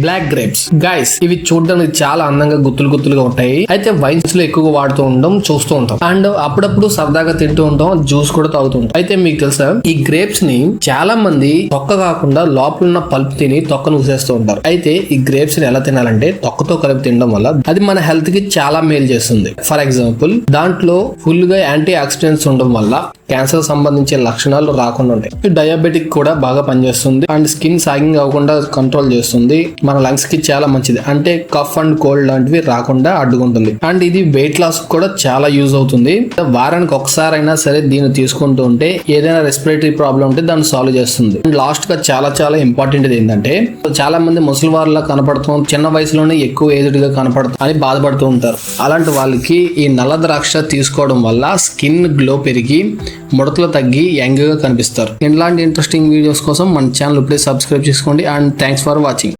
Black grapes. Guys ఇవి చూడడానికి చాలా అందంగా గుత్తులు గుత్తులుగా ఉంటాయి. అయితే వైన్స్లో ఎక్కువగా వాడుతూ ఉండడం చూస్తూ ఉంటాం. అండ్ అప్పుడప్పుడు సరదాగా తింటూ ఉంటాం జ్యూస్ కూడా తాగుతూ ఉంటాం. అయితే మీకు తెలుసా? ఈ గ్రేప్స్ని చాలా మంది తొక్క కాకుండా లోపల ఉన్న పల్ప్ తిని తొక్కను ఊసేస్తూ ఉంటారు. అయితే ఈ గ్రేప్స్ని ఎలా తినాలంటే తొక్కతో కలిపి తినడం వల్ల అది మన హెల్త్కి చాలా మేలు చేస్తుంది. ఫర్ ఎగ్జాంపుల్ దాంట్లో ఫుల్గా యాంటీ ఆక్సిడెంట్స్ ఉండడం వల్ల క్యాన్సర్ సంబంధించే లక్షణాలు రాకుండా ఉంటాయి. డయాబెటిక్ కూడా బాగా పనిచేస్తుంది. అండ్ స్కిన్ సాగింగ్ అవ్వకుండా కంట్రోల్ చేస్తుంది. మన లంగ్స్కి చాలా మంచిది. అంటే కఫ్ అండ్ కోల్డ్ లాంటివి రాకుండా అడ్డుకుంటుంది. అండ్ ఇది వెయిట్ లాస్ కూడా చాలా యూజ్ అవుతుంది. వారానికి ఒకసారి అయినా సరే దీన్ని తీసుకుంటూ ఉంటే ఏదైనా రెస్పిరేటరీ ప్రాబ్లం ఉంటే దాన్ని సాల్వ్ చేస్తుంది. అండ్ లాస్ట్గా చాలా చాలా ఇంపార్టెంట్ ఏంటంటే చాలా మంది ముసలి వారిలా కనపడుతాం చిన్న వయసులోనే ఎక్కువ ఏజ్డ్గా కనపడుతాం అని బాధపడుతూ ఉంటారు. అలాంటి వాళ్ళకి ఈ నల్ల ద్రాక్ష తీసుకోవడం వల్ల స్కిన్ గ్లో పెరిగి ముడతలు తగ్గి యంగ్గా కనిపిస్తారు. ఇలాంటి ఇంట్రెస్టింగ్ వీడియోస్ కోసం మన ఛానల్ ఇప్పుడే సబ్స్క్రైబ్ చేసుకోండి. And thanks for watching